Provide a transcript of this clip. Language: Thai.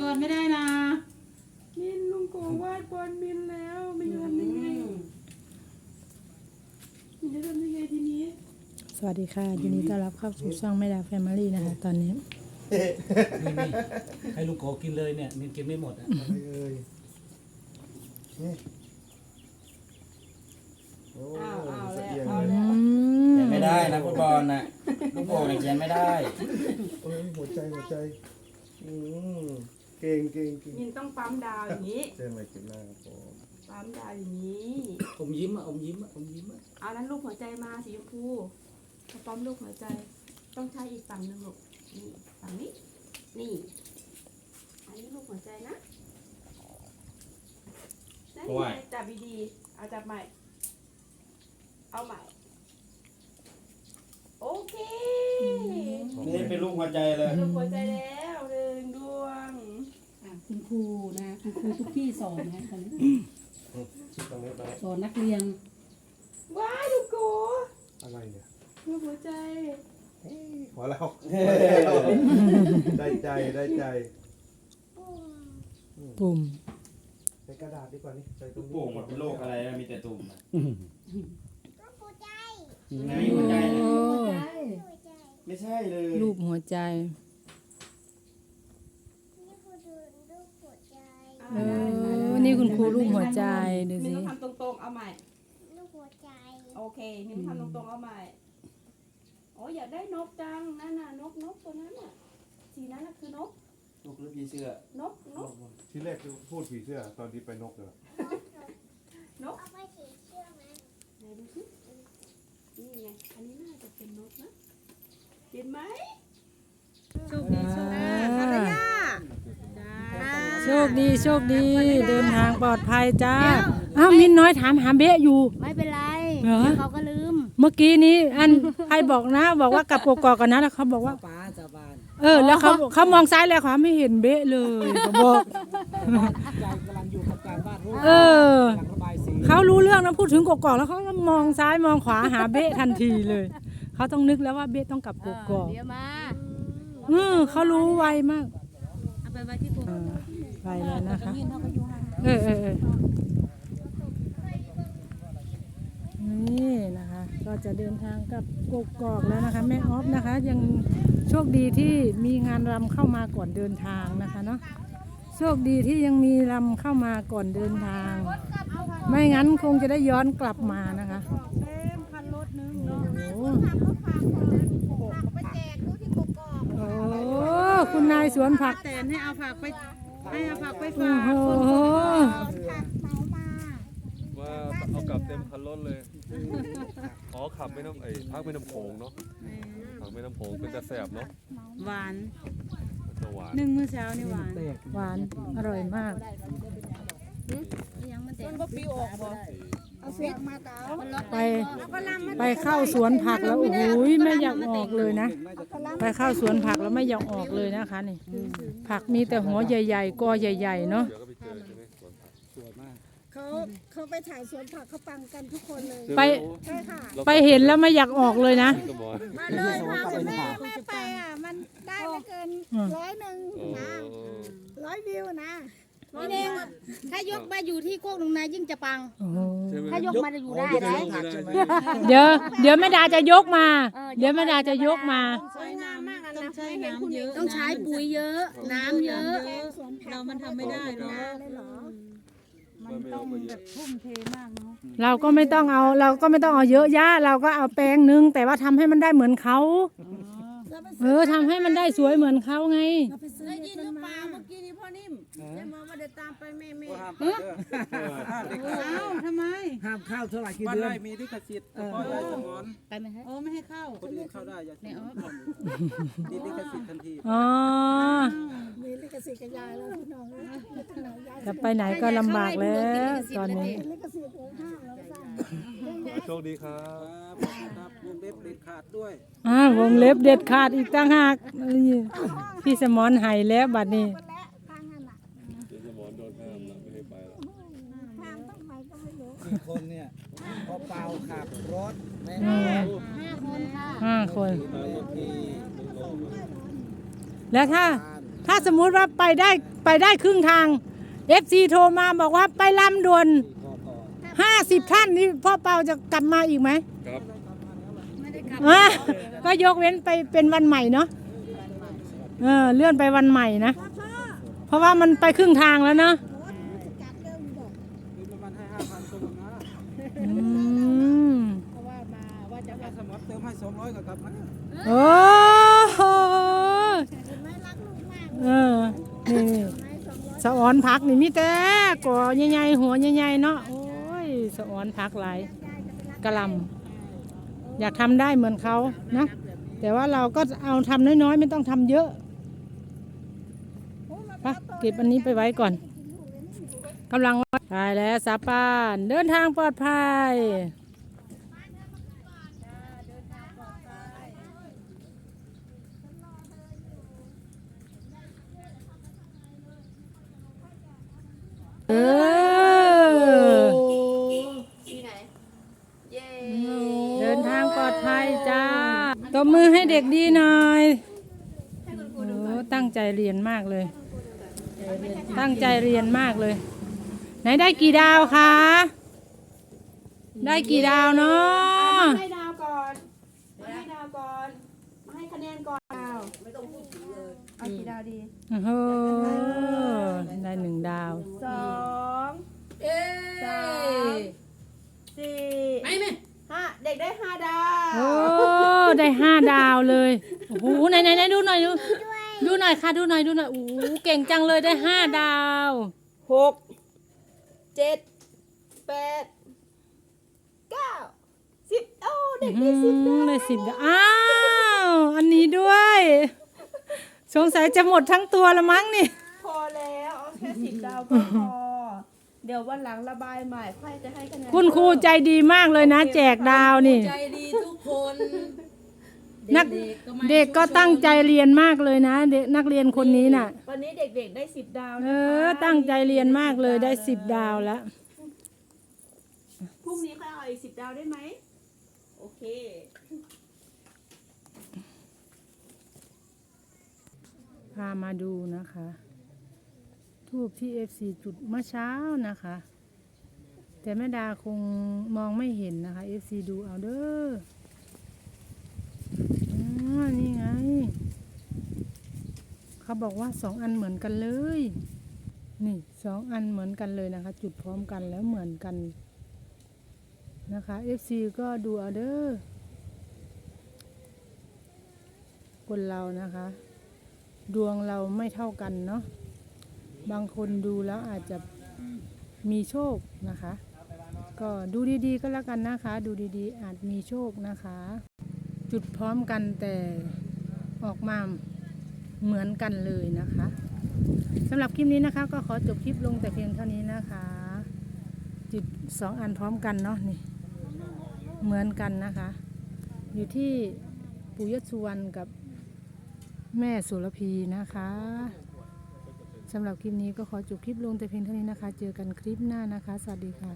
ก่อนไม่ได้นะมินลุงโกวาดบอลมินแล้วมินจะทำยังไงมินจะทำยังไงทีนี้ สวัสดีค่ะยินดีต้อนรับเข้าสู่ช่องแม่ดาแฟมิลี่นะคะ ตอนนี้ นี่นี่ให้ลุงโกกินเลยเนี่ยมันกินไม่หมดอะอะไรเอ่ยนี่โอ้อ้าวอ้าวสะแล้วเอียงเอาเลยแล้วเขียนไม่ได้นะฟุตบอลน่ะลูกโป่งเนี่ยเขียนไม่ได้ โอ้ยหัวใจหัวใจ อืม เก่งเก่งเก่งมินต้องปั๊มดาวอย่างนี้ เจออะไรกินหน้าครับผม ปั๊มดาวอย่างนี้ อมยิ้มอะอมยิ้มอะอมยิ้มอะเอานั้นลูกหัวใจมาสีชมพูมาปั๊มลูกหัวใจ ต้องใช้อีกฝั่งหนึ่งลูกนี่ฝั่งนี้ นี่ อันนี้ลูกหัวใจนะนั่นไงจับดีๆเอาจับใหม่ เอาใหม่ โอเค นี่เป็นลูกหัวใจเลย ลูกหัวใจแล้วหนึ่งดวง อะ คุณครูนะคุณครูทุกที่สอนนะตอนนี้ตรงนี้ตรงนี้สอนนักเรียนว้ายลูกโกอะไรเนี่ยลูกหัวใจเฮ้ยหัวเราะได้ใจได้ใจปุ่มใช้กระดาษดีกว่านี่ใส่ตรลูงกนี้โป่งมันเป็นโรคอะไรนะมีแต่ตุ่มอะอืมไหนหัวใจโอ้เนี่ยไม่ใช่เลยรูปหัวใจ อ่า เอได้ค่ะอได้นี่คุณครูรูปหัวใจดูมินสิต้องทำตรงๆ เอาใหม่ ลูกหัวใจโอเค มินทำตรงๆ เอาใหม่ โอ้ยอยากได้นกจัง นั่นน่ะ นกนกตัวนั้นน่ะ สีนั้นน่ะคือนก ลูกหรือผีเสื้อนกนกที่แรกคือพูดผีเสื้อตอนที่ไปนกเลยนกเอาไปสีเชื่อไหมไหนดูสินี่ไง อันนี้น่าจะเป็นนกนะ เห็นไหมโชคดีโชคดี โชคดีโชคดีเดินทางปลอดภัยจ้าอ้าวมินน้อยถามหาเบะอยู่ ไม่เป็นไรเหรอเดี๋ยวเขาก็ลืม เมื่อกี้นี้อันใครบอกนะ บอกว่ากลับกกอกกันนะแล้วเขาบอกว่า ป้าจะบานเออ แล้วเขาเขามองซ้ายแล้วเขาไม่เห็นเบะเลยก็บอก ยายกำลังอยู่กับการวาดรูปเออ กำลังระบายสีเขารู้เรื่องนะพูดถึงกกอกแล้วเขาก็มองซ้ายมองขวาหาเบะทันทีเลย เขาต้องนึกแล้วว่าเบะต้องกลับกกอกเดี๋ยวมา เออเขารู้ไวมาก เอาไปไว้ที่ ตัวเออไปแล้วนะคะยื่นเขาก็อยู่ห่างเออเออเออนี่นะคะ ก็จะเดินทางกลับกกอกแล้วนะคะ แม่ออฟนะคะ ยังโชคดีที่มีงานรำเข้ามาก่อนเดินทางนะคะเนาะโชคดีที่ยังมีรำเข้ามาก่อนเดินทาง ไม่งั้นคงจะได้ย้อนกลับมานะคะโอ้โหโอ้คุณนายสวนผักแต่ให้เอาผักไป ให้เอาผักไปโอ้ฝากโห ว่าเอากลับเต็มคันรถเลย อ๋อขับไม่น้ำไอ้พักไม่น้ำโขงเนาะพักไม่น้ำโขงเป็นกระแสบเนาะหวานมันจะหวานหนึ่งมื้อเช้านี่หวานหวาน อร่อยมากยังมันเต็ม ไป ไปเข้าสวนผักแล้วโอ้โหไม่อยากออกเลยนะ ไปเข้าสวนผักแล้วไม่อยากออกเลยนะคะนี่ ผักมีแต่หัวใหญ่ ๆกอใหญ่ ๆ เนาะเดี๋ยวก็ไปเจอใช่ไหมสวนผักสวยมากเขาเขาไปถ่ายสวนผักเขาปังกันทุกคนเลยไปใช่ค่ะไปเห็นแล้วไม่อยากออกเลยนะก็บอกมาเลยพาคุณแม่แม่ไปอะมันได้ไม่เกินอืมร้อยหนึ่งโอ้นะร้อยวิวนะนี่เองถ้ายกมาอยู่ที่โคกหนองนายิ่งจะปังโอ้โหใช่ไหมถ้ายกมาจะอยู่ได้ไหมเดี๋ยวเดี๋ยวแม่ดาจะยกมา เดี๋ยวแม่ดาจะยกมา สวยงามมากนะต้องใช้ไม่เห็นน้ำคุณเยอะต้องใช้ปุ๋ยเยอะ น้ำเยอะแกงสวนผักเรามันทำไม่ได้เนาะเลยเหรอมันต้องแบบทุ่มเทมากเนาะเราก็ไม่ต้องเอาเราก็ไม่ต้องเอาเยอะย่าเราก็เอาแปลงหนึง แต่ว่าทำให้มันได้เหมือนเขาเราไปเออทำให้มันได้สวยเหมือนเขาไงเราไปซื้อได้เห็ยิดนหมัรืนอเปมาล่าเมื่อกี้ นี้พ่อนิ่มแม่หมอว่าเดี๋ยวตามไปแม่แม่อ้าวทำไม ห้ามข้าวเท่าไหร่กี่เดือนมีลิขสิทธิ์เฉพาะยายสมอนไปไหมฮะโอ้ไม่ให้เข้าคนอื่นเข้าได้ยายสมอนติดลิขสิทธิ์ทันทีอ๋อมีลิขสิทธิ์กับยายแล้วพี่น้องเลยไม่ต้องไหนยายจะไปไหนก็ลำบากแล้ว ตอนนี้ลิขสิทธิ์ของห้างเราสร้างโชคดีครับ ครับวงเล็บเด็ดขาดด้วยอ่าวงเล็บเด็ดขาดอีกต่างหากนี่พี่สมอนใหายแล้วบัดนี้คนแก็ไม่รู้กี่คนเนี่ยพอเปล่าขับรถแม่อืมห้าคนค่ะห้าคนตามรถที่แล้วถ้าถ้าสมมุติว่าไปได้ไปได้ครึ่งทาง FC โทรมาบอกว่าไปลำด่วน50 ท่านนี่พ่อเปาจะกลับมาอีกไหมครับอะก็ยกเว้นไปเป็นวันใหม่เนาะเออเลื่อนไปวันใหม่นะ เพราะว่ามันไปครึ่งทางแล้วเนาะอืม เพราะว่ามาว่าจะมา สมมติเติมให้ส องร้อยกับกลับมาโอ้โหเห็นไหมรักลูกมากเออนี่สะออนพักนี่มีแต่ก่อใหญ่ๆหัวใหญ่ๆเนาะโอ้ยสะออนพักหลายกะหลำอยากทำได้เหมือนเขานะ แต่ว่าเราก็เอาทำน้อยๆ ไม่ต้องทำเยอะไปเก็บอันนี้ไปไว้ก่อนกำลังไปแล้วสาปาน เดินทางปลอดภัย เออ ที่ไหน เย้ เดินทางปลอดภัยจ้า ตบมือให้เด็กดีหน่อยโอ้ตั้งใจเรียนมากเลย ตั้งใจเรียนมากเลย ไหนได้กี่ดาวคะ ได้กี่ดาวเนาะมาให้ดาวก่อนมาให้ดาวก่อนมาให้คะแนนก่อนดาวไม่ต้องพูดถึงเลยเอากี่ดาวดีโอ้โหได้หนึ่งดาวสองสามสี่ห้า เด็กได้ห้าดาว โอ้ได้ห้าดาวเลยโอ้โหไหนไหนไหนดูหน่อยดูดูหน่อยค่ะดูหน่อยดูหน่อยโอ้โหเก่งจังเลยได้ห้าดาวหกเจ็ดแปดเก้าสิบโอ้เด็กได้สิบดาวได้สิบดาวอ้าวอันนี้ด้วยสงสัยจะหมดทั้งตัวละมั้งนี่ พอแล้วเอาแค่สิบดาวก็พอ เดี๋ยววันหลังระบายใหม่ค่อยจะให้คะแนนคุณครูใจดีมากเลยนะ แจกดาวนี่ ใจดีทุกคนนักเด็กก็ตั้งใจเรียนมากเลยนะเด็กนักเรียนคนนี้น่ะ วันนี้เด็กๆได้สิบดาวเอนะคะอ ตั้งใจเรียนมากเลยได้สิบดาวแล้ว พรุ่งนี้ค่อยเอาอีกสิบดาวได้ไหมโอเค พามาดูนะคะ ทูบที่ FC จุดเมื่อเช้านะคะ แต่แม่ดาคงมองไม่เห็นนะคะ FC ดูเอาเด้ออ๋อนี่ไง เขาบอกว่าสองอันเหมือนกันเลย นี่สองอันเหมือนกันเลยนะคะ จุดพร้อมกันแล้วเหมือนกันนะคะ FC ก็ดูเอาเด้อคนเรานะคะ ดวงเราไม่เท่ากันเนาะ บางคนดูแล้วอาจจะมีโชคนะคะ ก็ดูดีๆก็แล้วกันนะคะ ดูดีๆ อาจมีโชคนะคะ จุดพร้อมกันแต่ออกมาเหมือนกันเลยนะคะสำหรับคลิปนี้นะคะ ก็ขอจบคลิปลงแต่เพียงเท่านี้นะคะ จุดสองอันพร้อมกันเนาะนี่เหมือนกันนะคะ อยู่ที่ปู่ยศสุวรรณกับแม่สุรพีนะคะ สำหรับคลิปนี้ก็ขอจบคลิปลงแต่เพียงเท่านี้นะคะ เจอกันคลิปหน้านะคะ สวัสดีค่ะ